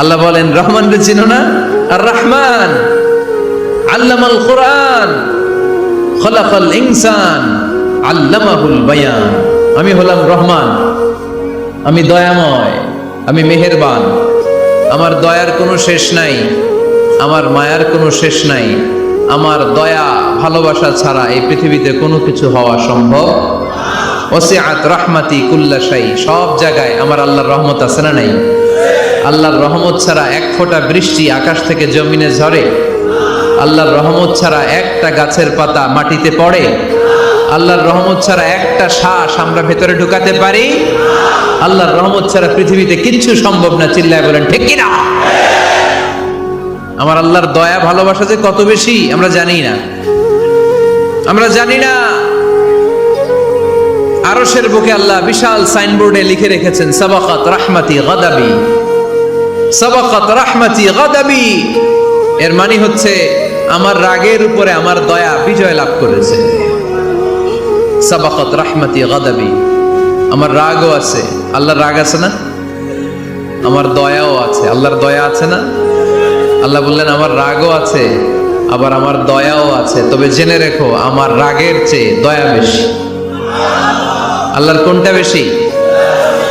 আল্লাহ বলেন, রহমান রে চিনো না? আর রহমান, আল্লামাল কোরআন, খলাকাল ইনসান, আল্লামাহুল বায়ান। আমি হলাম রহমান, আমি দয়াময়, আমি মেহেরবান। আমার দয়ার কোনো শেষ নাই, আমার মায়ার কোনো শেষ নাই। আমার দয়া, ভালোবাসা ছাড়া এই পৃথিবীতে কোনো কিছু হওয়া সম্ভব ওসিআত রাহমাতি কুল্লাশাই সব জায়গায় আমার আল্লাহর রহমত আছে না নাই? আল্লাহর রহমত ছাড়া এক ফোঁটা বৃষ্টি আকাশ থেকে জমিনে ঝরে। আল্লাহর রহমত ছাড়া একটা গাছের পাতা মাটিতে পড়ে। আল্লাহর রহমত ছাড়া একটা শ্বাস আমরা ভেতরে ঢুকাতে পারি। আল্লাহর রহমত ছাড়া পৃথিবীতে কিচ্ছু সম্ভব না, চিল্লায় বলেন, ঠিক কিনা? আমার আল্লাহর দয়া, ভালোবাসা যে কত বেশি, আমরা জানি না। আমরা জানি না। আরশের বুকে আল্লাহ বিশাল সাইনবোর্ডে লিখে রেখেছেন, সাবাকাত রাহমাতি গাদাবি। সাবাকাত রাহমাতি গাদাবি। এর মানে হচ্ছে, আমার রাগের উপরে আমার দয়া বিজয় লাভ করেছে। সাবাকাত রাহমাতি গাদাবি। আমার রাগও আছে। আল্লাহর রাগ আছে না? আমার দয়াও আছে। আল্লাহর দয়া আছে না? আল্লাহ বললেন, আমার রাগও আছে, আবার আমার দয়াও আছে। তবে জেনে রেখো, আমার রাগের চেয়ে দয়া বেশি। আল্লাহর কোনটা বেশি?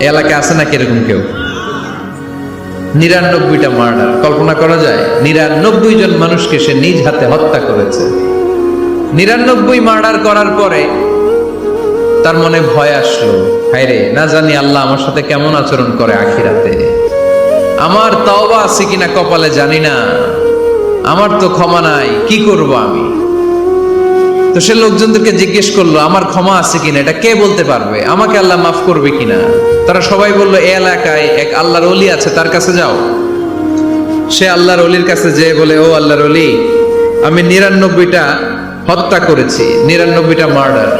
এলাকায় আছে না কীরকম কেউ? নিরানব্বইটা মার্ডার কল্পনা করা যায়? নিরানব্বই জন মানুষকে সে নিজ হাতে হত্যা করেছে। নিরানব্বই মার্ডার করার পরে তার মনে ভয় আসলো। হায়রে, না জানি আল্লাহ আমার সাথে কেমন আচরণ করে আখিরাতে। আমার তওবা আছে কিনা কপালে জানি না। আমার তো ক্ষমা নাই, কি করব আমি? তো সে লোকজনদেরকে জিজ্ঞেস করল, আমার ক্ষমা আছে কিনা? এটা কে বলতে পারবে? আমাকে আল্লাহ মাফ করবে কিনা? তারা সবাই বলল, এ এলাকায় এক আল্লাহর অলি আছে, তার কাছে যাও। সে আল্লাহর অলির কাছে যেয়ে বলে, ও আল্লাহর অলি আমি নিরানব্বইটা হত্যা করেছি, নিরানব্বইটা মার্ডার।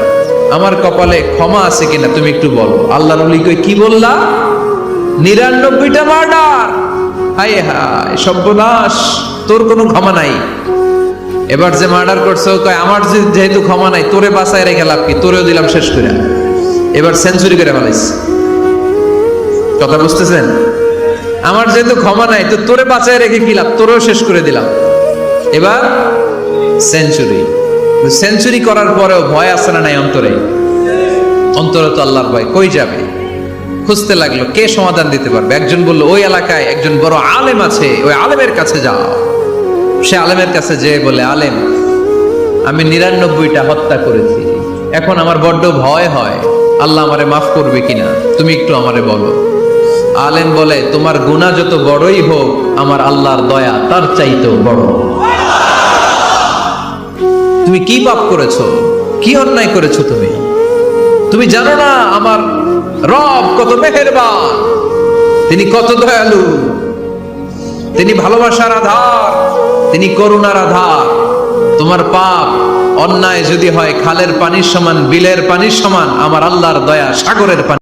আমার কপালে ক্ষমা আছে কিনা তুমি একটু বলো? আল্লাহর অলি কই কি বললা? নিরানব্বইটা মার্ডার? হায় হায়, সর্বনাশ, তোর কোনো ক্ষমা নাই। এবার যে মার্ডার করছে কয়, আমার যেহেতু ক্ষমা নাই, তোরে বাঁচায় রেখে লাভ কি? তোরেও দিলাম শেষ করে এবার সেঞ্চুরি করে ফেলাইছে। কথা বুঝতেছেন? আমার যেহেতু ক্ষমা নাই, তো তোরে বাঁচায় রেখে কি লাভ? তোরেও শেষ করে দিলাম। এবার সেঞ্চুরি সেঞ্চুরি করার পরেও ভয় আসে না নাই অন্তরে? অন্তরে তো আল্লাহর ভয়। কই যাবে? খুঁজতে লাগল, কে সমাধান দিতে পারবে? একজন বলল, ওই এলাকায় একজন বড় আলেম আছে, ওই আলেমের কাছে যাও। সে আলেমের কাছে যে বলে, আলেম, আমি নিরানব্বইটা হত্যা করেছি। এখন আমার বড্ড ভয় হয়। আল্লাহ আমারে মাফ করবে কিনা? তুমি একটু আমারে বলো। আলেম বলে, তোমার গুণা যত বড়ই হোক, আমার আল্লাহর দয়া তার চাইতেও বড়। তুমি কি পাপ করেছ? কি অন্যায় করেছ তুমি? তুমি জানো না আমার রব কত মেহেরবান। তিনি কত দয়ালু। তিনি ভালোবাসার আধার। তিনি করুণার আধার। তোমার পাপ অন্যায় যদি হয়, খালের পানির সমান, বিলের পানির সমান, আমার আল্লাহর দয়া সাগরের পানি